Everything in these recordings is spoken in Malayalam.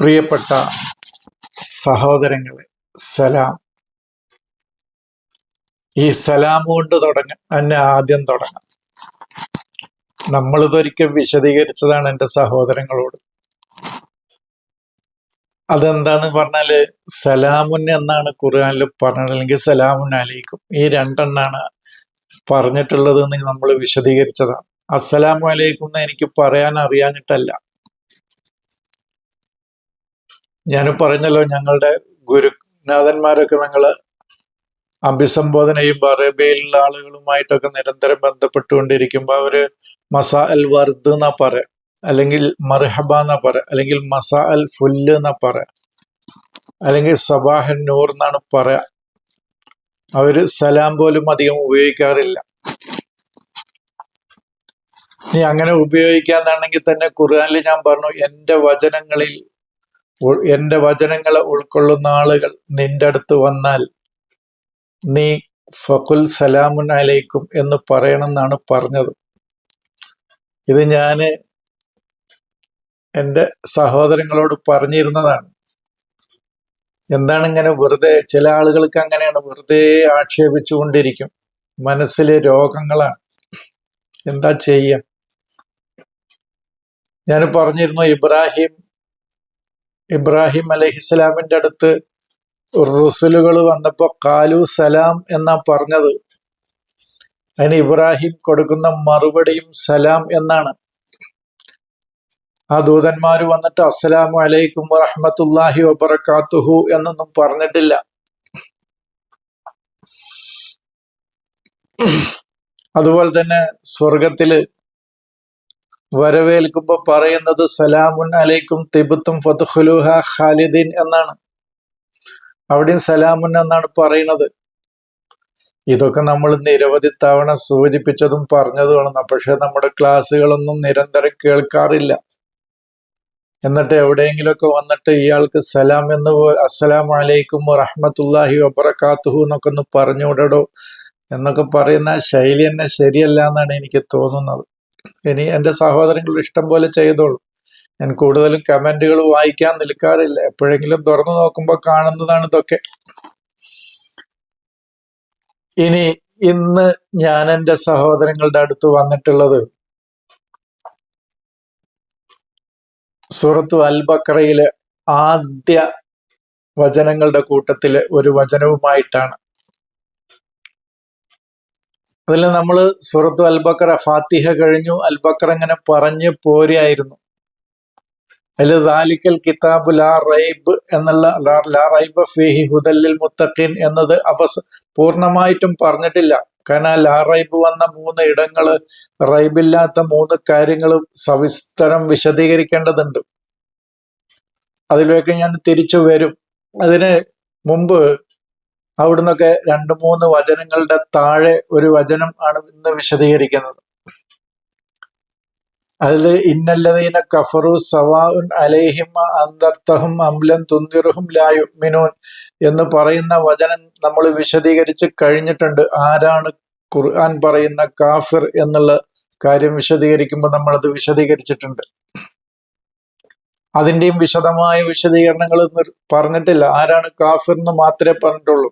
പ്രിയപ്പെട്ട സഹോദരങ്ങളെ സലാം. ഈ സലാം കൊണ്ട് തുടങ്ങ എന്നെ ആദ്യം തുടങ്ങാം. നമ്മളിതൊരിക്കൽ വിശദീകരിച്ചതാണ് എന്റെ സഹോദരങ്ങളോട്. അതെന്താണ് പറഞ്ഞാൽ സലാമുൻ എന്നാണ് ഖുർആാനിൽ പറഞ്ഞത് അല്ലെങ്കിൽ സലാമുൻ അലൈക്കും. ഈ രണ്ടെണ്ണാണ് പറഞ്ഞിട്ടുള്ളത് എന്ന് നമ്മൾ വിശദീകരിച്ചതാണ്. അസ്സലാമു അലൈക്കും എന്ന് എനിക്ക് പറയാൻ അറിയാഞ്ഞിട്ടല്ല ഞാൻ പറഞ്ഞല്ലോ ഞങ്ങളുടെ ഗുരുനാഥന്മാരൊക്കെ ഞങ്ങൾ അഭിസംബോധനയും അറേബ്യയിലുള്ള ആളുകളുമായിട്ടൊക്കെ നിരന്തരം ബന്ധപ്പെട്ടുകൊണ്ടിരിക്കുമ്പോൾ അവർ മസാ അൽ വർദ് എന്നാ പറ അല്ലെങ്കിൽ മർഹബ എന്നാ പറ അല്ലെങ്കിൽ മസാ അൽ ഫുല്ല് എന്നാ പറ അല്ലെങ്കിൽ സബാഹൻ നൂർ എന്നാണ് പറ അവർ സലാം പോലും അധികം ഉപയോഗിക്കാറില്ല. ഇനി അങ്ങനെ ഉപയോഗിക്കാന്നാണെങ്കിൽ തന്നെ ഖുർആാനിൽ ഞാൻ പറഞ്ഞു എന്റെ വചനങ്ങളിൽ എന്റെ വചനങ്ങളെ ഉൾക്കൊള്ളുന്ന ആളുകൾ നിന്റെ അടുത്ത് വന്നാൽ നീ ഫകുൽ സലാമുൻ അലൈക്കും എന്ന് പറയണമെന്നാണ് പറഞ്ഞത്. ഇത് ഞാൻ എന്റെ സഹോദരങ്ങളോട് പറഞ്ഞിരുന്നതാണ്. എന്താണ് ഇങ്ങനെ വെറുതെ ചില ആളുകൾക്ക് അങ്ങനെയാണ് വെറുതെ ആക്ഷേപിച്ചുകൊണ്ടിരിക്കും. മനസ്സിലെ രോഗങ്ങളാണ്. എന്താ ചെയ്യാ? ഞാൻ പറഞ്ഞിരുന്നു ഇബ്രാഹിം ഇബ്രാഹിം അലഹിസ്സലാമിന്റെ അടുത്ത് റുസുലുകൾ വന്നപ്പോൾ കാലു സലാം എന്നാ പറഞ്ഞത്. അതിന് ഇബ്രാഹിം കൊടുക്കുന്ന മറുപടിയും സലാം എന്നാണ്. ആ ദൂതന്മാർ വന്നിട്ട് അസ്സലാമു അലൈക്കും വറഹമത്തുല്ലാഹി വബറകാത്തുഹു എന്നൊന്നും പറഞ്ഞിട്ടില്ല. അതുപോലെ തന്നെ സ്വർഗത്തിൽ വരവേൽക്കുമ്പോ പറയുന്നത് സലാമുൻ അലൈക്കും തിബത്തും ഫതുഹുലുഹ ഖാലിദീൻ എന്നാണ്. അവിടെയും സലാമുൻ എന്നാണ് പറയുന്നത്. ഇതൊക്കെ നമ്മൾ നിരവധി തവണ സൂചിപ്പിച്ചതും പറഞ്ഞതുമാണ്. പക്ഷെ നമ്മുടെ ക്ലാസ്സുകളൊന്നും നിരന്തരം കേൾക്കാറില്ല. എന്നിട്ട് എവിടെയെങ്കിലുമൊക്കെ വന്നിട്ട് ഇയാൾക്ക് സലാം എന്ന് അസ്സലാമു അലൈക്കും റഹ്മത്തുല്ലാഹി വബറക്കാത്തുഹു എന്നൊക്കെ ഒന്ന് പറഞ്ഞുവിടടോ എന്നൊക്കെ പറയുന്ന ശൈലി തന്നെ ശരിയല്ല എന്നാണ് എനിക്ക് തോന്നുന്നത്. ഇനി എന്റെ സഹോദരങ്ങൾ ഇഷ്ടം പോലെ ചെയ്തോളൂ. ഞാൻ കൂടുതലും കമന്റുകൾ വായിക്കാൻ നിൽക്കാറില്ല. എപ്പോഴെങ്കിലും തുറന്നു നോക്കുമ്പോൾ കാണുന്നതാണ് ഇതൊക്കെ. ഇനി ഇന്ന് ഞാൻ എന്റെ സഹോദരങ്ങളുടെ അടുത്ത് വന്നിട്ടുള്ളത് സുഹൃത്തു അൽബക്രയിലെ ആദ്യ വചനങ്ങളുടെ കൂട്ടത്തിലെ ഒരു വചനവുമായിട്ടാണ്. അതിൽ നമ്മൾ സുഹൃത്തു അൽബക്കറ ഫാത്തിഹ കഴിഞ്ഞു അൽബക്കർ അങ്ങനെ പറഞ്ഞു പോരായിരുന്നു. അതിൽ ദാലിക്കൽ കിതാബ് ലാ റൈബ് എന്നുള്ള ലാ- റൈബ ഫീഹി ഹുദല്ലിൽ മുത്തഖിൻ എന്നത് അവസ പൂർണമായിട്ടും പറഞ്ഞിട്ടില്ല. കാരണം ലാ റൈബ് വന്ന മൂന്ന് ഇടങ്ങൾ റൈബില്ലാത്ത മൂന്ന് കാര്യങ്ങൾ സവിസ്തരം വിശദീകരിക്കേണ്ടതുണ്ട്. അതിലേക്ക് ഞാൻ തിരിച്ചു വരും. അതിന് മുമ്പ് അവിടുന്നൊക്കെ രണ്ട് മൂന്ന് വചനങ്ങളുടെ താഴെ ഒരു വചനം ആണ് ഇന്ന് വിശദീകരിക്കുന്നത്. അതിൽ ഇന്നല്ലതീന കഫറു സവാഉൻ അലേഹിമ അന്തർത്തഹും അംലൻ തുന്തിറുഹും ലായുമിനൂൻ എന്ന് പറയുന്ന വചനം നമ്മൾ വിശദീകരിച്ച് കഴിഞ്ഞിട്ടുണ്ട്. ആരാണ് ഖുർആൻ പറയുന്ന കാഫിർ എന്നുള്ള കാര്യം വിശദീകരിക്കുമ്പോൾ നമ്മളത് വിശദീകരിച്ചിട്ടുണ്ട്. അതിന്റെയും വിശദമായ വിശദീകരണങ്ങൾ പറഞ്ഞിട്ടില്ല. ആരാണ് കാഫിർ എന്ന് മാത്രമേ പറഞ്ഞിട്ടുള്ളൂ.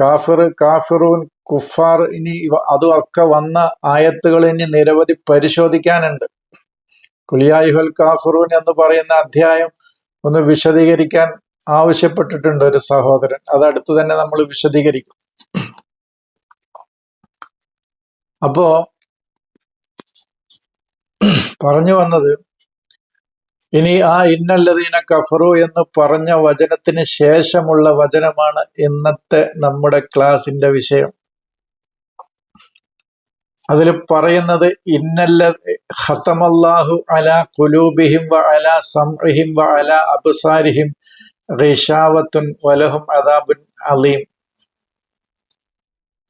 കാഫിർ കാഫിറൂൻ കുഫാർ ഇനി അതുമൊക്കെ വന്ന ആയത്തുകൾ ഇനി നിരവധി പരിശോധിക്കാനുണ്ട്. കുലിയായുഹൽ കാഫിറൂൻ എന്ന് പറയുന്ന അധ്യായം ഒന്ന് വിശദീകരിക്കാൻ ആവശ്യപ്പെട്ടിട്ടുണ്ട് ഒരു സഹോദരൻ. അത് അടുത്ത് തന്നെ നമ്മൾ വിശദീകരിക്കും. അപ്പോ പറഞ്ഞു വന്നത് ഇനി ആ ഇന്നല്ലതീന കഫറു എന്ന് പറഞ്ഞ വചനത്തിന് ശേഷമുള്ള വചനമാണ് ഇന്നത്തെ നമ്മുടെ ക്ലാസിന്റെ വിഷയം. അതിൽ പറയുന്നത് ഇന്നല്ല ഹത്തമല്ലാഹു അല കുലൂബിഹിം വ അല സംഹിം വ അല അബ്സാരിഹിം റിഷാവത്തുൻ വലഹും അദാബുൻ അലീം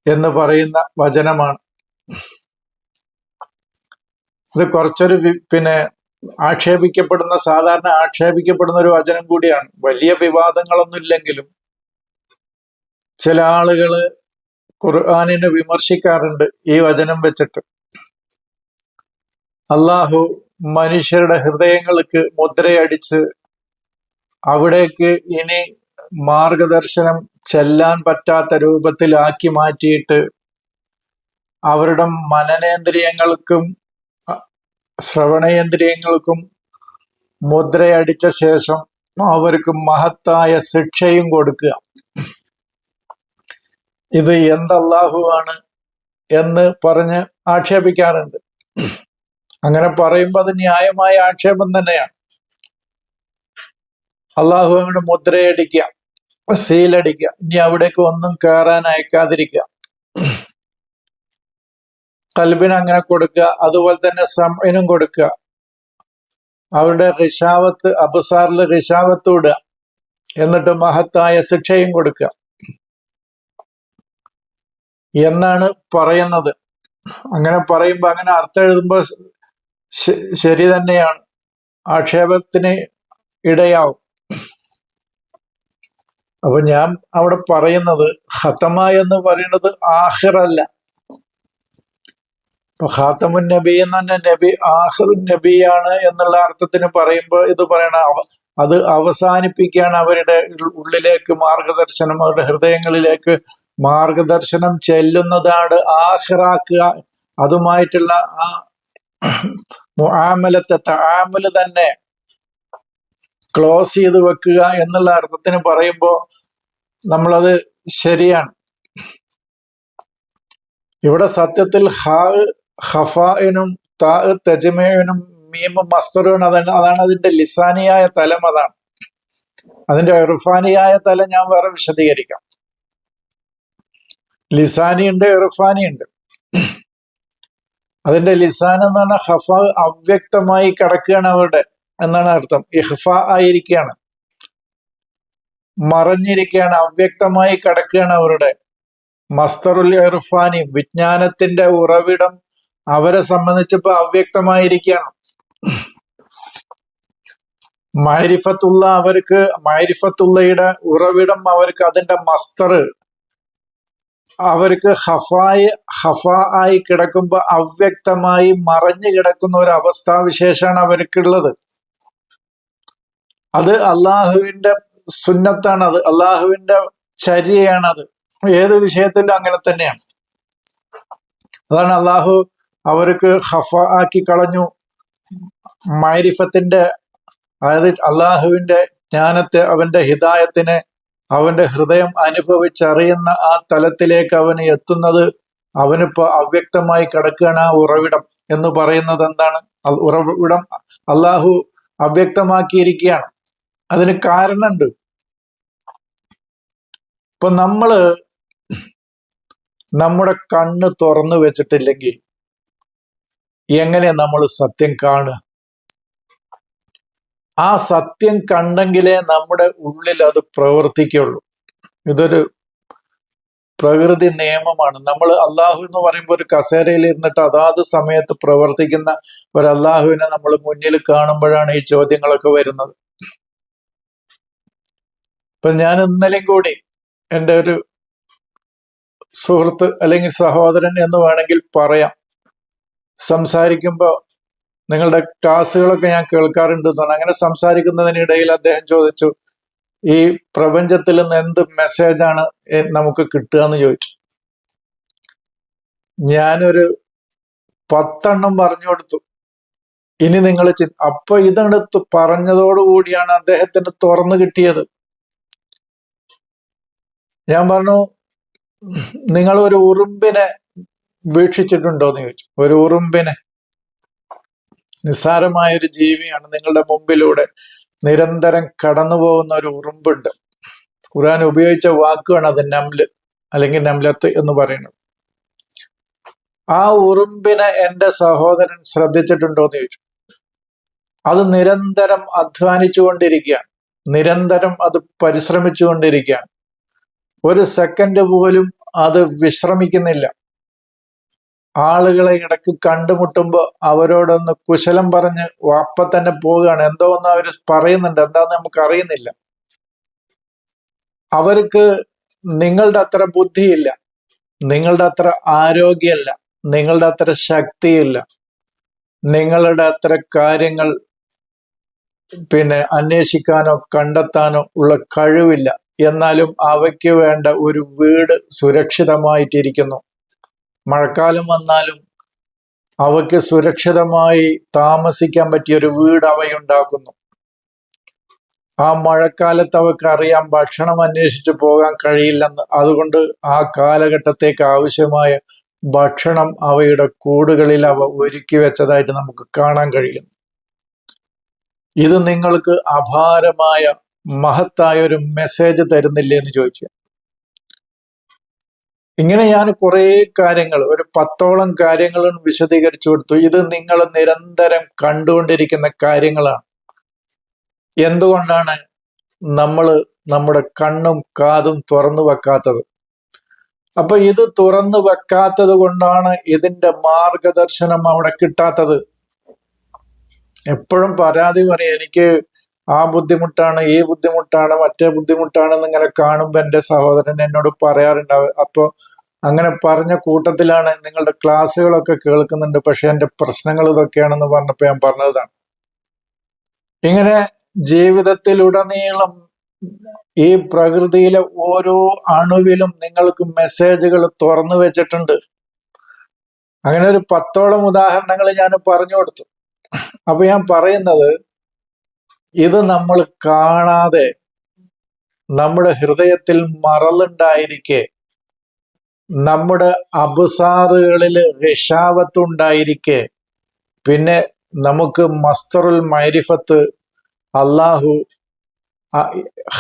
എന്ന് പറയുന്ന വചനമാണ്. ഇത് കുറച്ചൊരു പിന്നെ ആക്ഷേപിക്കപ്പെടുന്ന സാധാരണ ആക്ഷേപിക്കപ്പെടുന്ന ഒരു വചനം കൂടിയാണ്. വലിയ വിവാദങ്ങളൊന്നുമില്ലെങ്കിലും ചില ആളുകൾ ഖുർആാനിനെ വിമർശിക്കാറുണ്ട് ഈ വചനം വെച്ചിട്ട്. അള്ളാഹു മനുഷ്യരുടെ ഹൃദയങ്ങൾക്ക് മുദ്രയടിച്ച് അവിടേക്ക് ഇനി മാർഗദർശനം ചെല്ലാൻ പറ്റാത്ത രൂപത്തിലാക്കി മാറ്റിയിട്ട് അവരുടെ മനനേന്ദ്രിയങ്ങൾക്കും ശ്രവണേന്ദ്രിയങ്ങൾക്കും മുദ്രയടിച്ച ശേഷം അവർക്ക് മഹത്തായ ശിക്ഷയും കൊടുക്കുക. ഇത് എന്തല്ലാഹുവാണ് എന്ന് പറഞ്ഞ് ആക്ഷേപിക്കാറുണ്ട്. അങ്ങനെ പറയുമ്പോൾ അത് ന്യായമായ ആക്ഷേപം തന്നെയാണ്. അള്ളാഹു അങ്ങോട്ട് മുദ്രയടിക്കുക സീലടിക്കുക ഇനി അവിടേക്ക് ഒന്നും കയറാൻ അയക്കാതിരിക്കുക. കൽബിന് അങ്ങനെ കൊടുക്കുക അതുപോലെ തന്നെ സമയനും കൊടുക്കുക. അവരുടെ ഋഷാവത്ത് അബസാറിൽ ഋഷാവത്ത് വിടുക എന്നിട്ട് മഹത്തായ ശിക്ഷയും കൊടുക്കുക. എന്നാണ് പറയുന്നത്. അങ്ങനെ പറയുമ്പോൾ അങ്ങനെ അർത്ഥം എഴുതുമ്പോൾ ശരി തന്നെയാണ്. ആക്ഷേപത്തിന് ഇടയാവും. അപ്പൊ ഞാൻ അവിടെ പറയുന്നത് ഹത്തമ എന്ന് പറയുന്നത് ആഹിറല്ല. ഇപ്പൊ ഖാത്തമുൻ നബി എന്ന് തന്നെ നബി ആഹ്റുൻ നബിയാണ് എന്നുള്ള അർത്ഥത്തിന് പറയുമ്പോൾ ഇത് പറയണ അത് അവസാനിപ്പിക്കുകയാണ് അവരുടെ ഉള്ളിലേക്ക് മാർഗദർശനം അവരുടെ ഹൃദയങ്ങളിലേക്ക് മാർഗദർശനം ചെല്ലുന്നതാണ് ആഹ്റാക്കുക അതുമായിട്ടുള്ള ആ മുആമലത്തെ താമൽ തന്നെ ക്ലോസ് ചെയ്ത് വെക്കുക എന്നുള്ള അർത്ഥത്തിന് പറയുമ്പോൾ നമ്മളത് ശരിയാണ്. ഇവിടെ സത്യത്തിൽ ഹാ ഹഫാനും താ തജമേനും മീമും മസ്തറും അതാണ് അതാണ് അതിന്റെ ലിസാനിയായ തലം അതാണ്. അതിന്റെ ഇർഫാനിയായ തലം ഞാൻ വേറെ വിശദീകരിക്കാം. ലിസാനി ഉണ്ട് ഉണ്ട് അതിന്റെ ലിസാൻ എന്ന് പറഞ്ഞാൽ ഹഫ അവ്യക്തമായി കിടക്കുകയാണ് അവരുടെ എന്നാണ് അർത്ഥം. ഇഹ്ഫ ആയിരിക്കുകയാണ്. മറഞ്ഞിരിക്കുകയാണ് അവ്യക്തമായി കിടക്കുകയാണ് അവരുടെ. മസ്തറുൽ ഇർഫാനി വിജ്ഞാനത്തിന്റെ ഉറവിടം അവരെ സംബന്ധിച്ചപ്പോ അവ്യക്തമായിരിക്കുകയാണ്. മാരിഫത്തുള്ള അവർക്ക് മാരിഫത്തുള്ളയുടെ ഉറവിടം അവർക്ക് അതിന്റെ മസ്തർ അവർക്ക് ഹഫായി ഹഫ ആയി കിടക്കുമ്പോ അവ്യക്തമായി മറഞ്ഞു കിടക്കുന്ന ഒരു അവസ്ഥാവിശേഷമാണ് അവർക്കുള്ളത്. അത് അള്ളാഹുവിന്റെ സുന്നത്താണ് അത്. അള്ളാഹുവിന്റെ ചര്യയാണത്. ഏത് വിഷയത്തിലും അങ്ങനെ തന്നെയാണ്. അതാണ് അള്ളാഹു അവർക്ക് ഹഫ ആക്കി കളഞ്ഞു. മൈരിഫത്തിന്റെ അതായത് അള്ളാഹുവിന്റെ ജ്ഞാനത്തെ അവന്റെ ഹിതായത്തിനെ അവന്റെ ഹൃദയം അനുഭവിച്ചറിയുന്ന ആ തലത്തിലേക്ക് അവന് എത്തുന്നത് അവനിപ്പോ അവ്യക്തമായി കിടക്കുകയാണ് ആ ഉറവിടം എന്ന് പറയുന്നത് എന്താണ്? ഉറവിടം അള്ളാഹു അവ്യക്തമാക്കിയിരിക്കുകയാണ്. അതിന് കാരണമുണ്ട്. ഇപ്പൊ നമ്മൾ നമ്മുടെ കണ്ണ് തുറന്നു വെച്ചിട്ടില്ലെങ്കിൽ എങ്ങനെ നമ്മൾ സത്യം കാണുക? ആ സത്യം കണ്ടെങ്കിലേ നമ്മുടെ ഉള്ളിൽ അത് പ്രവർത്തിക്കുള്ളൂ. ഇതൊരു പ്രകൃതി നിയമമാണ്. നമ്മൾ അള്ളാഹു എന്ന് പറയുമ്പോൾ ഒരു കസേരയിൽ ഇരുന്നിട്ട് അതാത് സമയത്ത് പ്രവർത്തിക്കുന്ന ഒരു അള്ളാഹുവിനെ നമ്മൾ മുന്നിൽ കാണുമ്പോഴാണ് ഈ ചോദ്യങ്ങളൊക്കെ വരുന്നത്. ഇപ്പൊ ഞാൻ ഇന്നലെയും കൂടി എന്റെ ഒരു സുഹൃത്ത് അല്ലെങ്കിൽ സഹോദരൻ എന്ന് വേണമെങ്കിൽ പറയാം. സംസാരിക്കുമ്പോൾ നിങ്ങളുടെ ക്ലാസ്സുകളൊക്കെ ഞാൻ കേൾക്കാറുണ്ട് എന്ന് അങ്ങനെ സംസാരിക്കുന്നതിനിടയിൽ അദ്ദേഹം ചോദിച്ചു ഈ പ്രപഞ്ചത്തിൽ നിന്ന് എന്ത് മെസ്സേജാണ് നമുക്ക് കിട്ടുക എന്ന് ചോദിച്ചു. ഞാനൊരു പത്തെണ്ണം പറഞ്ഞു കൊടുത്തു. ഇനി നിങ്ങൾ അപ്പൊ ഇതെടുത്ത് പറഞ്ഞതോടുകൂടിയാണ് അദ്ദേഹത്തിന് തുറന്നു കിട്ടിയത്. ഞാൻ പറഞ്ഞു നിങ്ങൾ ഒരു ഉറുമ്പിനെ വീക്ഷിച്ചിട്ടുണ്ടോ എന്ന് ചോദിച്ചു. ഒരു ഉറുമ്പിനെ. നിസ്സാരമായ ഒരു ജീവിയാണ് നിങ്ങളുടെ മുമ്പിലൂടെ നിരന്തരം കടന്നു പോകുന്ന ഒരു ഉറുമ്പുണ്ട്. ഖുർആൻ ഉപയോഗിച്ച വാക്കാണ് അത് നംൽ അല്ലെങ്കിൽ നംലത്ത് എന്ന് പറയുന്നത്. ആ ഉറുമ്പിനെ എന്റെ സഹോദരൻ ശ്രദ്ധിച്ചിട്ടുണ്ടോ എന്ന് ചോദിച്ചു. അത് നിരന്തരം അധ്വാനിച്ചുകൊണ്ടിരിക്കുകയാണ്. നിരന്തരം അത് പരിശ്രമിച്ചുകൊണ്ടിരിക്കുകയാണ്. ഒരു സെക്കൻഡ് പോലും അത് വിശ്രമിക്കുന്നില്ല. ആളുകളെ ഇടയ്ക്ക് കണ്ടുമുട്ടുമ്പോൾ അവരോടൊന്ന് കുശലം പറഞ്ഞ് അപ്പ തന്നെ പോവുകയാണ്. എന്തോ ഒന്ന് അവർ പറയുന്നുണ്ട്. എന്താന്ന് നമുക്ക് അറിയുന്നില്ല. അവർക്ക് നിങ്ങളുടെ അത്ര ബുദ്ധിയില്ല. നിങ്ങളുടെ അത്ര ആരോഗ്യമല്ല നിങ്ങളുടെ അത്ര ശക്തിയില്ല. നിങ്ങളുടെ അത്ര കാര്യങ്ങൾ പിന്നെ അന്വേഷിക്കാനോ കണ്ടെത്താനോ ഉള്ള കഴിവില്ല. എന്നാലും അവയ്ക്ക് വേണ്ട ഒരു വീട് സുരക്ഷിതമായിട്ടിരിക്കുന്നു. മഴക്കാലം വന്നാലും അവയ്ക്ക് സുരക്ഷിതമായി താമസിക്കാൻ പറ്റിയ ഒരു വീട് അവയുണ്ടാക്കുന്നു. ആ മഴക്കാലത്ത് അവർക്ക് അറിയാം ഭക്ഷണം അന്വേഷിച്ച് പോകാൻ കഴിയില്ലെന്ന്. അതുകൊണ്ട് ആ കാലഘട്ടത്തേക്ക് ആവശ്യമായ ഭക്ഷണം അവയുടെ കൂടുകളിൽ അവ ഒരുക്കി വെച്ചതായിട്ട് നമുക്ക് കാണാൻ കഴിയുന്നു ഇത് നിങ്ങൾക്ക് അപാരമായ മഹത്തായ ഒരു മെസ്സേജ് തരുന്നില്ലേ എന്ന് ചോദിച്ചു. ഇങ്ങനെ ഞാൻ കുറേ കാര്യങ്ങൾ ഒരു പത്തോളം കാര്യങ്ങൾ വിശദീകരിച്ചു കൊടുത്തു. ഇത് നിങ്ങൾ നിരന്തരം കണ്ടുകൊണ്ടിരിക്കുന്ന കാര്യങ്ങളാണ്. എന്തുകൊണ്ടാണ് നമ്മൾ നമ്മുടെ കണ്ണും കാതും തുറന്നു വെക്കാത്തത്? അപ്പൊ ഇത് തുറന്നു വെക്കാത്തത് കൊണ്ടാണ് ഇതിന്റെ മാർഗദർശനം അവിടെ കിട്ടാത്തത്. എപ്പോഴും പരാതി പറയും എനിക്ക് ആ ബുദ്ധിമുട്ടാണ് ഈ ബുദ്ധിമുട്ടാണ് മറ്റേ ബുദ്ധിമുട്ടാണെന്ന് ഇങ്ങനെ കാണുമ്പോൾ എന്റെ സഹോദരൻ എന്നോട് പറയാറുണ്ടാവും. അപ്പോൾ അങ്ങനെ പറഞ്ഞ കൂട്ടത്തിലാണ് നിങ്ങളുടെ ക്ലാസ്സുകളൊക്കെ കേൾക്കുന്നുണ്ട് പക്ഷെ എന്റെ പ്രശ്നങ്ങൾ ഇതൊക്കെയാണെന്ന് പറഞ്ഞപ്പോൾ ഞാൻ പറഞ്ഞതാണ്. ഇങ്ങനെ ജീവിതത്തിലുടനീളം ഈ പ്രകൃതിയിലെ ഓരോ അണുവിലും നിങ്ങൾക്ക് മെസ്സേജുകൾ തുറന്നു വെച്ചിട്ടുണ്ട്. അങ്ങനെ ഒരു പത്തോളം ഉദാഹരണങ്ങൾ ഞാൻ പറഞ്ഞു കൊടുത്തു. അപ്പൊ ഞാൻ പറയുന്നത് ഇത് നമ്മൾ കാണാതെ നമ്മുടെ ഹൃദയത്തിൽ മറലുണ്ടായിരിക്കെ നമ്മുടെ അബസാറുകളിൽ രക്ഷാവത്തുണ്ടായിരിക്കെ പിന്നെ നമുക്ക് മസ്തറുൽ മൈരിഫത്ത് അള്ളാഹു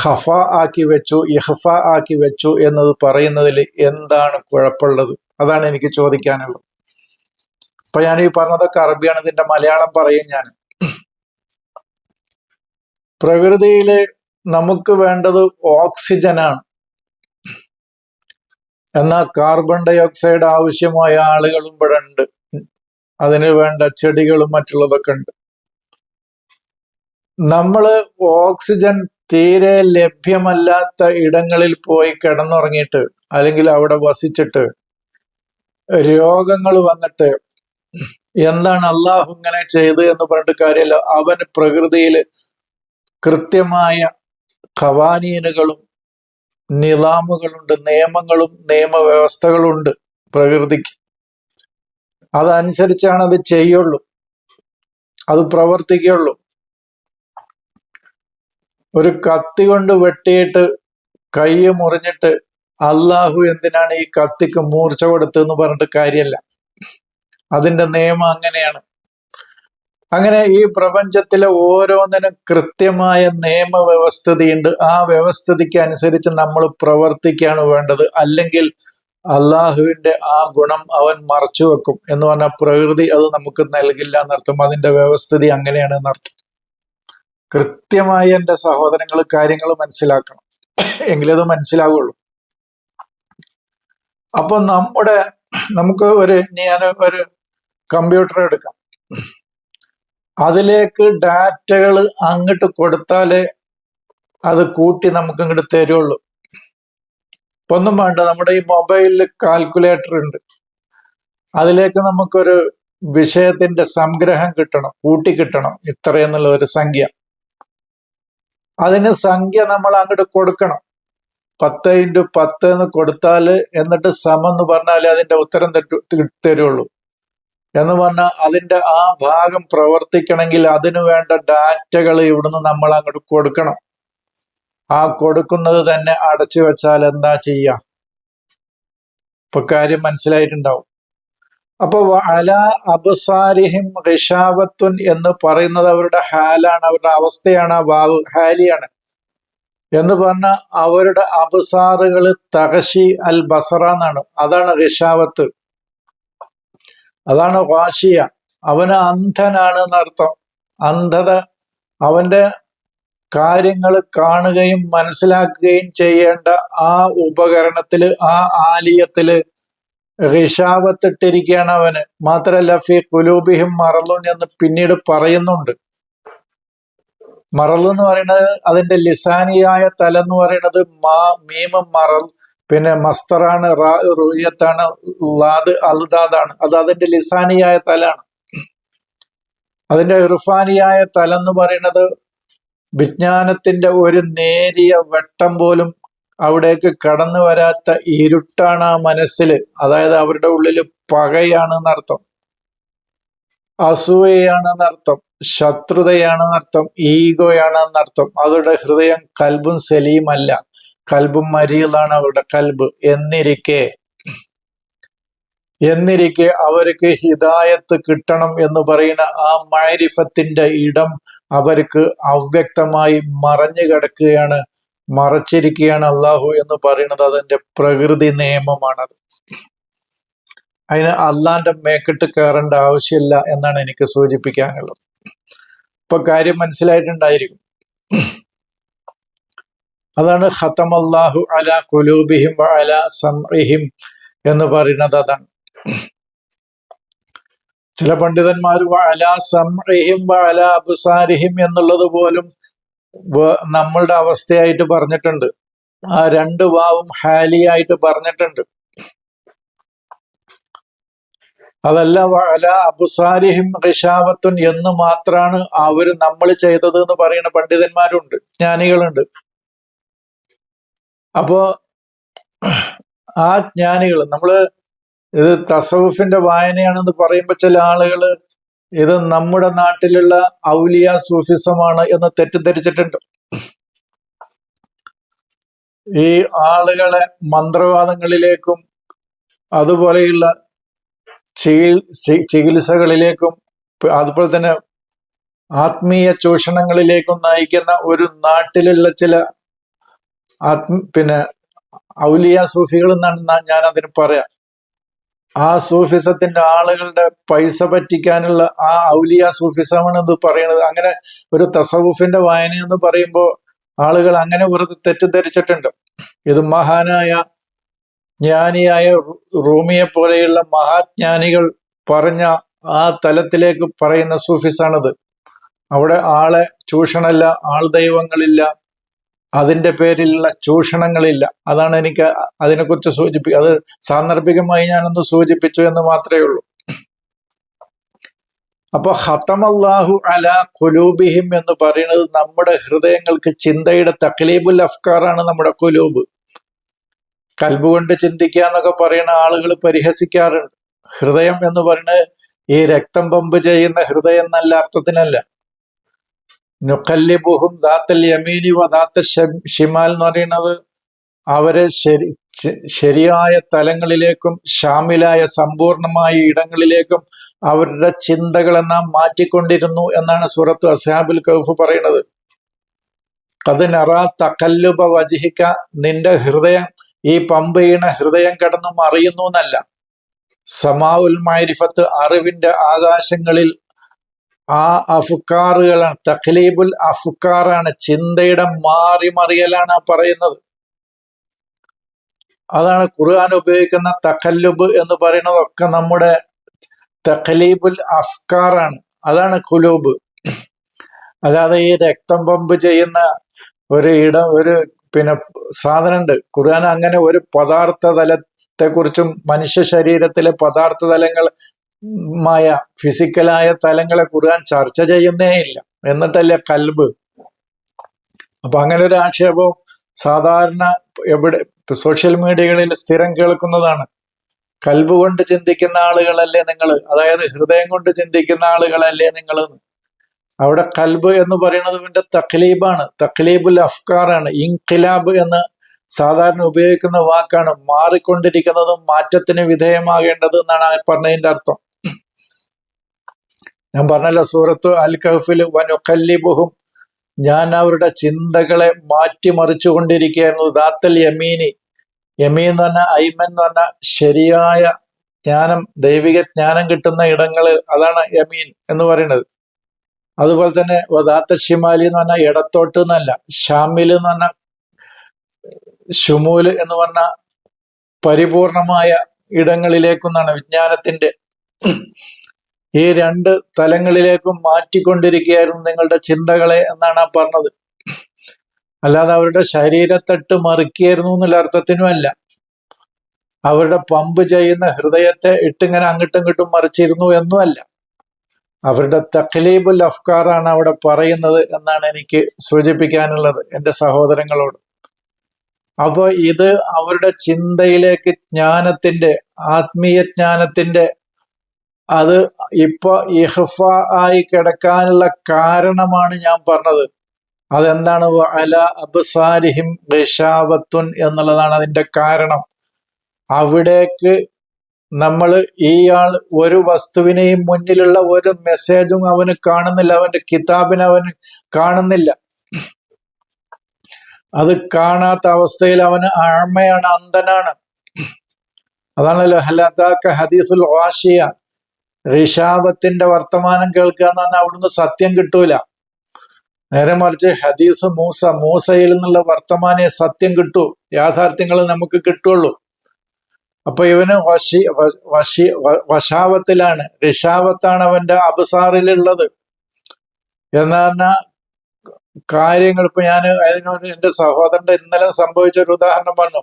ഹഫ ആക്കി വെച്ചു ഇഹഫ ആക്കി വെച്ചു എന്നത് പറയുന്നതിൽ എന്താണ് കുഴപ്പമുള്ളത്? അതാണ് എനിക്ക് ചോദിക്കാനുള്ളത്. അപ്പൊ ഞാൻ ഈ പറഞ്ഞതൊക്കെ അറബിയാണ് ഇതിന്റെ മലയാളം പറയും ഞാൻ. പ്രകൃതിയിൽ നമുക്ക് വേണ്ടത് ഓക്സിജനാണ്. എന്നാൽ കാർബൺ ഡൈ ഓക്സൈഡ് ആവശ്യമായ ആളുകളും ഇവിടെ ഉണ്ട്. അതിന് വേണ്ട ചെടികളും മറ്റുള്ളതൊക്കെ ഉണ്ട്. നമ്മൾ ഓക്സിജൻ തീരെ ലഭ്യമല്ലാത്ത ഇടങ്ങളിൽ പോയി കിടന്നുറങ്ങിയിട്ട് അല്ലെങ്കിൽ അവിടെ വസിച്ചിട്ട് രോഗങ്ങൾ വന്നിട്ട് എന്താണ് അള്ളാഹു ഇങ്ങനെ ചെയ്ത് എന്ന് പറഞ്ഞിട്ട് കാര്യമല്ല. അവൻ പ്രകൃതിയിൽ കൃത്യമായ ഖവാനീനുകളും നിലാമുകളുണ്ട് നിയമങ്ങളും നിയമവ്യവസ്ഥകളുണ്ട് പ്രകൃതിക്ക്. അതനുസരിച്ചാണ് അത് ചെയ്യുള്ളൂ. അത് പ്രവർത്തിക്കുള്ളൂ ഒരു കത്തി കൊണ്ട് വെട്ടിയിട്ട് കൈ മുറിഞ്ഞിട്ട് അള്ളാഹു എന്തിനാണ് ഈ കത്തിക്ക് മൂർച്ച കൊടുത്തതെന്ന് പറഞ്ഞിട്ട് കാര്യമല്ല അതിന്റെ നിയമം അങ്ങനെയാണ്. അങ്ങനെ ഈ പ്രപഞ്ചത്തിലെ ഓരോന്നിനും കൃത്യമായ നിയമവ്യവസ്ഥതയുണ്ട്. ആ വ്യവസ്ഥിതിക്ക് അനുസരിച്ച് നമ്മൾ പ്രവർത്തിക്കുകയാണ് വേണ്ടത്. അല്ലെങ്കിൽ അള്ളാഹുവിന്റെ ആ ഗുണം അവൻ മറച്ചു വെക്കും എന്ന് പറഞ്ഞാൽ പ്രകൃതി അത് നമുക്ക് നൽകില്ല എന്നർത്ഥം. അതിന്റെ വ്യവസ്ഥിതി അങ്ങനെയാണ് എന്നർത്ഥം. കൃത്യമായി എന്റെ സഹോദരങ്ങൾ കാര്യങ്ങൾ മനസ്സിലാക്കണം. എങ്കിലേ അത് മനസ്സിലാവുള്ളൂ. അപ്പൊ നമ്മുടെ നമുക്ക് ഒരു ഞാൻ ഒരു കമ്പ്യൂട്ടർ എടുക്കാം. അതിലേക്ക് ഡാറ്റകൾ അങ്ങോട്ട് കൊടുത്താലേ അത് കൂട്ടി നമുക്ക് ഇങ്ങോട്ട് തരുള്ളൂ. ഇപ്പൊ ഒന്നും വേണ്ട നമ്മുടെ ഈ മൊബൈലിൽ കാൽക്കുലേറ്റർ ഉണ്ട്. അതിലേക്ക് നമുക്കൊരു വിഷയത്തിന്റെ സംഗ്രഹം കിട്ടണം കൂട്ടി കിട്ടണം ഇത്രയെന്നുള്ള ഒരു സംഖ്യ. അതിന് സംഖ്യ നമ്മൾ അങ്ങോട്ട് കൊടുക്കണം. പത്ത് ഇന്റു പത്ത് എന്ന് കൊടുത്താൽ എന്നിട്ട് സമം എന്ന് പറഞ്ഞാൽ അതിന്റെ ഉത്തരം തരുള്ളൂ എന്ന് പറഞ്ഞാൽ അതിന്റെ ആ ഭാഗം പ്രവർത്തിക്കണമെങ്കിൽ അതിനു വേണ്ട ഡാറ്റകൾ ഇവിടുന്ന് നമ്മൾ അങ്ങോട്ട് കൊടുക്കണം. ആ കൊടുക്കുന്നത് തന്നെ അടച്ചു വെച്ചാൽ എന്താ ചെയ്യാ? ഇപ്പൊ കാര്യം മനസ്സിലായിട്ടുണ്ടാവും. അപ്പൊ അല അബ്സാരിഹിം റിഷാവത്തുൻ എന്ന് പറയുന്നത് അവരുടെ ഹാലാണ് അവരുടെ അവസ്ഥയാണ് ആ വാവ് ഹാലിയാണ്. എന്ന് പറഞ്ഞ അവരുടെ അബസാറുകൾ തകശി അൽ ബസറ എന്നാണ്. അതാണ് റിഷാവത്ത് അതാണ് വാശിയ. അവന് അന്ധനാണ് എന്നർത്ഥം അന്ധത അവന്റെ കാര്യങ്ങൾ കാണുകയും മനസ്സിലാക്കുകയും ചെയ്യേണ്ട ആ ഉപകരണത്തിൽ ആ ആലിയത്തിൽ റിഷാവത്തിട്ടിരിക്കുകയാണ് അവന്. മാത്രല്ല ഫി കുലൂബിഹിം മറലുൻ എന്ന് പിന്നീട് പറയുന്നുണ്ട്. മറൽ എന്ന് പറയുന്നത് അതിന്റെ ലിസാനിയായ തല എന്ന് പറയുന്നത് മാ മീമ മറൽ പിന്നെ മസ്തറാണ് റുയത്താണ് ലാദ് അൽദാദാണ്. അത് അതിന്റെ ലിസാനിയായ തലാണ്. അതിന്റെ ഇർഫാനിയായ തലം എന്ന് പറയുന്നത് വിജ്ഞാനത്തിന്റെ ഒരു നേരിയ വെട്ടം പോലും അവിടേക്ക് കടന്നു വരാത്ത ഇരുട്ടാണ് ആ മനസ്സിൽ അതായത് അവരുടെ ഉള്ളിൽ പകയാണ് എന്നർത്ഥം അസൂയയാണ് എന്നർത്ഥം ശത്രുതയാണ് എന്നർത്ഥം ഈഗോയാണ് എന്നർത്ഥം അവരുടെ ഹൃദയം കൽബും സലീമല്ല. കൽബും മരീതാണ് അവരുടെ കൽബ്. എന്നിരിക്കെ എന്നിരിക്കെ അവർക്ക് ഹിദായത്ത് കിട്ടണം എന്ന് പറയുന്ന ആ മൈരിഫത്തിന്റെ ഇടം അവർക്ക് അവ്യക്തമായി മറഞ്ഞു കിടക്കുകയാണ് മറച്ചിരിക്കുകയാണ് അള്ളാഹു എന്ന് പറയുന്നത് അതിന്റെ പ്രകൃതി നിയമമാണത്. അതിന് അള്ളാന്റെ മേക്കിട്ട് കയറേണ്ട ആവശ്യമില്ല എന്നാണ് എനിക്ക് സൂചിപ്പിക്കാനുള്ളത്. ഇപ്പൊ കാര്യം മനസ്സിലായിട്ടുണ്ടായിരിക്കും. അതാണ് ഹത്തമല്ലാഹു അല കുലൂബിഹിം അല സംഹിം എന്ന് പറയുന്നത് അതാണ്. ചില പണ്ഡിതന്മാർ അല സംഹിം അല അബുസാരിഹിം എന്നുള്ളത് പോലും നമ്മളുടെ അവസ്ഥയായിട്ട് പറഞ്ഞിട്ടുണ്ട്. ആ രണ്ട് വാവും ഹാലിയായിട്ട് പറഞ്ഞിട്ടുണ്ട്. അതല്ല അല അബുസാരിഹിം ഋഷാവത്തുൻ എന്ന് മാത്രമാണ് അവർ നമ്മൾ ചെയ്തത് എന്ന് പറയുന്ന പണ്ഡിതന്മാരുണ്ട് ജ്ഞാനികളുണ്ട്. അപ്പോ ആ ജ്ഞാനികൾ നമ്മൾ ഇത് തസവുഫിന്റെ വായനയാണെന്ന് പറയുമ്പോൾ ചില ആളുകൾ ഇത് നമ്മുടെ നാട്ടിലുള്ള ഔലിയ സൂഫിസമാണ് എന്ന് തെറ്റിദ്ധരിച്ചിട്ടുണ്ട്. ഈ ആളുകളെ മന്ത്രവാദങ്ങളിലേക്കും അതുപോലെയുള്ള ചികിത്സകളിലേക്കും അതുപോലെ തന്നെ ആത്മീയ ചൂഷണങ്ങളിലേക്കും നയിക്കുന്ന ഒരു നാട്ടിലുള്ള ചില ആത്മ പിന്നെ ഔലിയ സൂഫികൾ എന്നാണ് ഞാൻ അതിന് പറയാം. ആ സൂഫിസത്തിന്റെ ആളുകളുടെ പൈസ പറ്റിക്കാനുള്ള ആ ഔലിയ സൂഫിസമാണ് എന്ന് പറയുന്നത് അങ്ങനെ ഒരു തസവുഫിന്റെ വായന എന്ന് പറയുമ്പോൾ ആളുകൾ അങ്ങനെ വെറുതെ തെറ്റിദ്ധരിച്ചിട്ടുണ്ട്. ഇത് മഹാനായ ജ്ഞാനിയായ റൂമിയെ പോലെയുള്ള മഹാജ്ഞാനികൾ പറഞ്ഞ ആ തലത്തിലേക്ക് പറയുന്ന സൂഫിസാണത്. അവിടെ ആളെ ചൂഷണല്ല ആൾ ദൈവങ്ങളില്ല അതിന്റെ പേരിലുള്ള ചൂഷണങ്ങളില്ല. അതാണ് എനിക്ക് അതിനെക്കുറിച്ച് സൂചിപ്പി അത് സാന്ദർഭികമായി ഞാനൊന്ന് സൂചിപ്പിച്ചു എന്ന് മാത്രമേ ഉള്ളൂ. അപ്പൊ ഹത്തമല്ലാഹു അല കുലൂബിഹിം എന്ന് പറയുന്നത് നമ്മുടെ ഹൃദയങ്ങൾക്ക് ചിന്തയുടെ തക്ലീബുൽ അഫ്കാറാണ് നമ്മുടെ കുലൂബ് കൽബ് കൊണ്ട് ചിന്തിക്കുക എന്നൊക്കെ പറയുന്ന ആളുകൾ പരിഹസിക്കാറുണ്ട്. ഹൃദയം എന്ന് പറയുന്നത് ഈ രക്തം പമ്പ് ചെയ്യുന്ന ഹൃദയം എന്നല്ല അർത്ഥത്തിനല്ല. നുക്കല്ലിബുഹും ദാത്തൽ യമീനി വ ഷിമാൽ എന്ന് പറയുന്നത് അവരെ ശരി ശരിയായ തലങ്ങളിലേക്കും ഷാമിലായ സമ്പൂർണമായ ഇടങ്ങളിലേക്കും അവരുടെ ചിന്തകളെ നാം മാറ്റിക്കൊണ്ടിരുന്നു എന്നാണ് സൂറത്ത് അസാബുൽ കൗഫ് പറയുന്നത്. കതിനറ തക്കല്ലുബ വജിഹിക്ക നിന്റെ ഹൃദയം ഈ പമ്പയിണ ഹൃദയം കടന്നും അറിയുന്നു എന്നല്ല. സമാഉൽ മാരിഫത്ത് അറിവിന്റെ ആകാശങ്ങളിൽ ആ അഫുക്കാറുകളാണ്. തഖ്ലീബുൽ അഫുക്കാറാണ് ചിന്തയുടെ മാറി മറിയലാണ് പറയുന്നത്. അതാണ് ഖുർആൻ ഉപയോഗിക്കുന്ന തഖല്ലുബ് എന്ന് പറയുന്നതൊക്കെ നമ്മുടെ തഖലീബുൽ അഫ്കാറാണ്. അതാണ് കുലൂബ് അല്ലാതെ ഈ രക്തം പമ്പ് ചെയ്യുന്ന ഒരു ഇടം ഒരു പിന്നെ സാധനമുണ്ട്. ഖുർആൻ അങ്ങനെ ഒരു പദാർത്ഥ തലത്തെക്കുറിച്ചും മനുഷ്യ ശരീരത്തിലെ പദാർത്ഥ തലങ്ങൾ മായ ഫിസിക്കലായ തലങ്ങളെ ഖുർആൻ ചർച്ച ചെയ്യുന്നേ ഇല്ല. എന്നിട്ടല്ലേ കൽബ്? അപ്പൊ അങ്ങനെ ഒരു ആക്ഷേപം സാധാരണ എവിടെ സോഷ്യൽ മീഡിയകളിൽ സ്ഥിരം കേൾക്കുന്നതാണ്. കൽബ് കൊണ്ട് ചിന്തിക്കുന്ന ആളുകളല്ലേ നിങ്ങൾ അതായത് ഹൃദയം കൊണ്ട് ചിന്തിക്കുന്ന ആളുകളല്ലേ നിങ്ങൾ അവിടെ കൽബ് എന്ന് പറയുന്നത് ഇവന്റെ തഖ്ലീബാണ്. തഖ്ലീബുൽ അഫ്കാറാണ്. ഇൻഖിലാബ് എന്ന് സാധാരണ ഉപയോഗിക്കുന്ന വാക്കാണ്. മാറിക്കൊണ്ടിരിക്കുന്നതും മാറ്റത്തിന് വിധേയമാകേണ്ടത് എന്നാണ് പറഞ്ഞതിന്റെ അർത്ഥം. ഞാൻ പറഞ്ഞല്ലോ സൂറത്ത് അൽ കഹഫിൽ വനുഖല്ലിബുഹും ഞാൻ അവരുടെ ചിന്തകളെ മാറ്റിമറിച്ചു കൊണ്ടിരിക്കുകയായിരുന്നു ദാത്തൽ യമീനി യമീൻ എന്ന് പറഞ്ഞാൽ ഐമൻ എന്ന് പറഞ്ഞാൽ ശരിയായ ജ്ഞാനം ദൈവിക ജ്ഞാനം കിട്ടുന്ന ഇടങ്ങൾ അതാണ് യമീൻ എന്ന് പറയുന്നത്. അതുപോലെ തന്നെ വദാത്ത ഷിമാലി എന്ന് പറഞ്ഞാൽ ഇടത്തോട്ട് എന്നല്ല ഷാമിൽ എന്ന് പറഞ്ഞാൽ ഷുമൂൽ എന്ന് പറഞ്ഞ പരിപൂർണമായ ഇടങ്ങളിലേക്കൊന്നാണ് വിജ്ഞാനത്തിന്റെ ഈ രണ്ട് തലങ്ങളിലേക്കും മാറ്റിക്കൊണ്ടിരിക്കുകയായിരുന്നു നിങ്ങളുടെ ചിന്തകളെ എന്നാണ് ആ പറഞ്ഞത്. അല്ലാതെ അവരുടെ ശരീരത്തട്ട് മറിക്കുകയായിരുന്നു എന്നുള്ള അർത്ഥത്തിനുമല്ല. അവരുടെ പമ്പ് ചെയ്യുന്ന ഹൃദയത്തെ ഇട്ടിങ്ങനെ അങ്ങോട്ടും ഇങ്ങോട്ടും മറിച്ചിരുന്നു എന്നുമല്ല. അവരുടെ തഖലീബുൽ അഫ്കാറാണ് അവിടെ പറയുന്നത് എന്നാണ് എനിക്ക് സൂചിപ്പിക്കാനുള്ളത് എന്റെ സഹോദരങ്ങളോട്. അപ്പോൾ ഇത് അവരുടെ ചിന്തയിലേക്ക് ജ്ഞാനത്തിന്റെ ആത്മീയ ജ്ഞാനത്തിന്റെ അത് ഇപ്പൊ ഇഹ്ഫ ആയി കിടക്കാനുള്ള കാരണമാണ് ഞാൻ പറഞ്ഞത്. അതെന്താണ്? അല അബ്സാലിഹിം ഋഷാവത്തുൻ എന്നുള്ളതാണ് അതിന്റെ കാരണം. അവിടേക്ക് നമ്മൾ ഇയാൾ ഒരു വസ്തുവിനെയും മുന്നിലുള്ള ഒരു മെസ്സേജും അവന് കാണുന്നില്ല. അവന്റെ കിതാബിന് അവന് കാണുന്നില്ല. അത് കാണാത്ത അവസ്ഥയിൽ അവന് ആഴ്മയാണ് അന്ധനാണ്. അതാണല്ലോ ഹലതാക്ക ഹദീസുൽ വാഷിയ ഋഷാബത്തിന്റെ വർത്തമാനം കേൾക്കുക എന്ന് പറഞ്ഞാൽ അവിടുന്ന് സത്യം കിട്ടൂല. നേരെ മറിച്ച് ഹദീസ് മൂസ മൂസയിൽ നിന്നുള്ള വർത്തമാനെ സത്യം കിട്ടൂ. യാഥാർത്ഥ്യങ്ങൾ നമുക്ക് കിട്ടുള്ളൂ. അപ്പൊ ഇവന് വശി വശി വശാവത്തിലാണ്. ഋഷാവത്താണ് അവന്റെ അബസാറിലുള്ളത്. എന്ന് പറഞ്ഞാൽ കാര്യങ്ങൾ ഇപ്പൊ ഞാൻ അതിനൊരു എന്റെ സഹോദരന്റെ ഇന്നലെ സംഭവിച്ച ഒരു ഉദാഹരണം പറഞ്ഞു.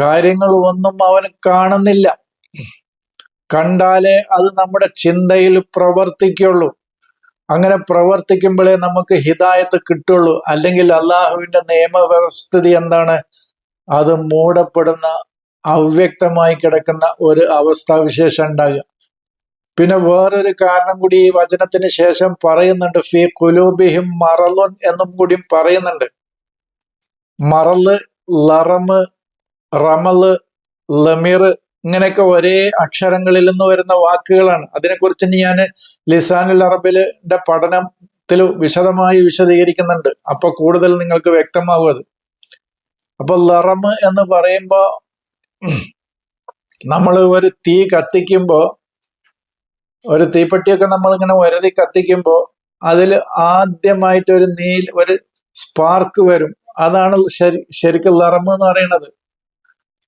കാര്യങ്ങൾ ഒന്നും അവന് കാണുന്നില്ല. കണ്ടാലേ അത് നമ്മുടെ ചിന്തയിൽ പ്രവർത്തിക്കുള്ളൂ. അങ്ങനെ പ്രവർത്തിക്കുമ്പോഴേ നമുക്ക് ഹിതായത്ത് കിട്ടുള്ളൂ. അല്ലെങ്കിൽ അള്ളാഹുവിന്റെ നിയമവ്യവസ്ഥിതി എന്താണ്? അത് മൂടപ്പെടുന്ന അവ്യക്തമായി കിടക്കുന്ന ഒരു അവസ്ഥാവിശേഷം ഉണ്ടാകുക. പിന്നെ വേറൊരു കാരണം കൂടി ഈ വചനത്തിന് ശേഷം പറയുന്നുണ്ട്. ഫി കുലൂബിഹിം മറലുൻ എന്നും കൂടി പറയുന്നുണ്ട്. മറൽ ലറമ് റമൽ ലമിർ ഇങ്ങനെയൊക്കെ ഒരേ അക്ഷരങ്ങളിൽ നിന്ന് വരുന്ന വാക്കുകളാണ്. അതിനെക്കുറിച്ച് ഞാൻ ലിസാനുൽ അറബിലിന്റെ പഠനത്തിൽ വിശദമായി വിശദീകരിക്കുന്നുണ്ട്. അപ്പൊ കൂടുതൽ നിങ്ങൾക്ക് വ്യക്തമാകും അത്. അപ്പൊ ലറമ് എന്ന് പറയുമ്പോ നമ്മൾ ഒരു തീ കത്തിക്കുമ്പോ ഒരു തീപ്പെട്ടിയൊക്കെ നമ്മൾ ഇങ്ങനെ ഒരതി കത്തിക്കുമ്പോൾ അതിൽ ആദ്യമായിട്ട് ഒരു നീൽ ഒരു സ്പാർക്ക് വരും. അതാണ് ശരി ശരിക്കും ലറം എന്ന് പറയുന്നത്.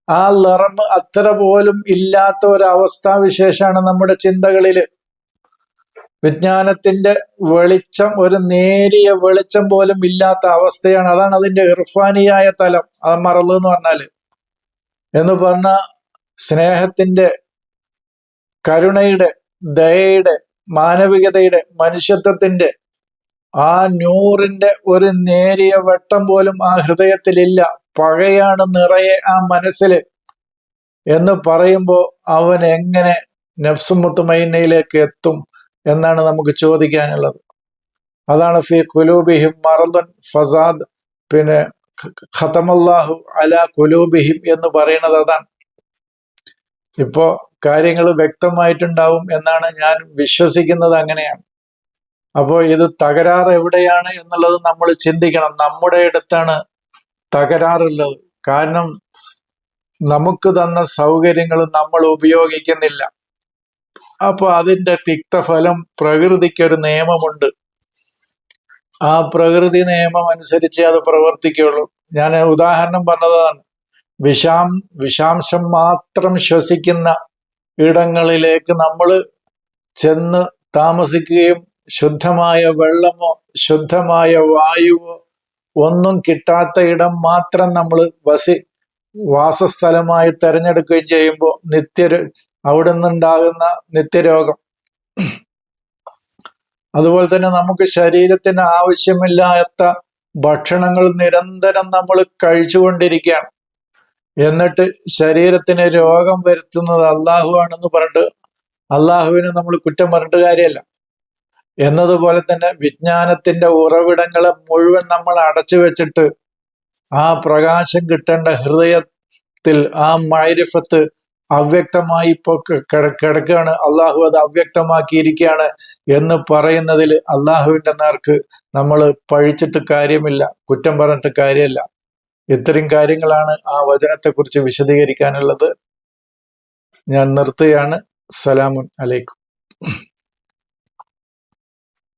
ആ ലറമ് അത്ര പോലും ഇല്ലാത്ത ഒരവസ്ഥാ വിശേഷമാണ് നമ്മുടെ ചിന്തകളിൽ വിജ്ഞാനത്തിന്റെ വെളിച്ചം ഒരു നേരിയ വെളിച്ചം പോലും ഇല്ലാത്ത അവസ്ഥയാണ്. അതാണ് അതിന്റെ ഇർഫാനിയായ തലം അത് മറന്നു എന്ന് പറഞ്ഞാൽ. എന്ന് പറഞ്ഞ സ്നേഹത്തിന്റെ കരുണയുടെ ദയയുടെ മാനവികതയുടെ മനുഷ്യത്വത്തിന്റെ ആ നൂറിന്റെ ഒരു നേരിയ വെട്ടം പോലും ആ ഹൃദയത്തിലില്ല. പഴയാണ് നിറയെ ആ മനസ്സിൽ എന്ന് പറയുമ്പോൾ അവൻ എങ്ങനെ നഫ്സുമുത്തുമൈനയിലേക്ക് എത്തും എന്നാണ് നമുക്ക് ചോദിക്കാനുള്ളത്. അതാണ് ഫി കുലൂബിഹിം മറദൻ ഫസാദ്. പിന്നെ ഖതമല്ലാഹു അല കുലൂബിഹിം എന്ന് പറയുന്നത് അതാണ്. ഇപ്പോ കാര്യങ്ങൾ വ്യക്തമായിട്ടുണ്ടാവും എന്നാണ് ഞാൻ വിശ്വസിക്കുന്നത് അങ്ങനെയാണ്. അപ്പോൾ ഇത് തകരാറ് എവിടെയാണ് എന്നുള്ളത് നമ്മൾ ചിന്തിക്കണം. നമ്മുടെ അടുത്താണ് തകരാറുള്ളത്. കാരണം നമുക്ക് തന്ന സൗകര്യങ്ങൾ നമ്മൾ ഉപയോഗിക്കുന്നില്ല. അപ്പൊ അതിന്റെ തിക്തഫലം പ്രകൃതിക്കൊരു നിയമമുണ്ട്. ആ പ്രകൃതി നിയമം അനുസരിച്ച് അത് പ്രവർത്തിക്കുള്ളൂ ഞാൻ ഉദാഹരണം പറഞ്ഞതാണ്. വിഷാം വിഷാംശം മാത്രം ശ്വസിക്കുന്ന ഇടങ്ങളിലേക്ക് നമ്മൾ ചെന്ന് താമസിക്കുകയും ശുദ്ധമായ വെള്ളമോ ശുദ്ധമായ വായുവോ ഒന്നും കിട്ടാത്ത ഇടം മാത്രം നമ്മൾ വസി വാസസ്ഥലമായി തെരഞ്ഞെടുക്കുകയും ചെയ്യുമ്പോൾ നിത്യ അവിടെ നിന്നുണ്ടാകുന്ന നിത്യരോഗം. അതുപോലെ തന്നെ നമുക്ക് ശരീരത്തിന് ആവശ്യമില്ലാത്ത ഭക്ഷണങ്ങൾ നിരന്തരം നമ്മൾ കഴിച്ചുകൊണ്ടിരിക്കുകയാണ്. എന്നിട്ട് ശരീരത്തിന് രോഗം വരുത്തുന്നത് അള്ളാഹു ആണെന്ന് പറഞ്ഞിട്ട് അള്ളാഹുവിന് നമ്മൾ കുറ്റം പറഞ്ഞിട്ട് കാര്യമല്ല. എന്നതുപോലെ തന്നെ വിജ്ഞാനത്തിന്റെ ഉറവിടങ്ങളെ മുഴുവൻ നമ്മൾ അടച്ചു വെച്ചിട്ട് ആ പ്രകാശം കിട്ടേണ്ട ഹൃദയത്തിൽ ആ മൈരിഫത്ത് അവ്യക്തമായി ഇപ്പോ കിടക്കുകയാണ്. അള്ളാഹു അത് അവ്യക്തമാക്കിയിരിക്കുകയാണ് എന്ന് പറയുന്നതിൽ അള്ളാഹുവിന്റെ നേർക്ക് നമ്മൾ പഴിച്ചിട്ട് കാര്യമില്ല കുറ്റം പറഞ്ഞിട്ട് കാര്യമില്ല. ഇത്രയും കാര്യങ്ങളാണ് ആ വചനത്തെക്കുറിച്ച് വിശദീകരിക്കാനുള്ളത്. ഞാൻ നിർത്തുകയാണ്. സലാമുൻ അലൈക്കും.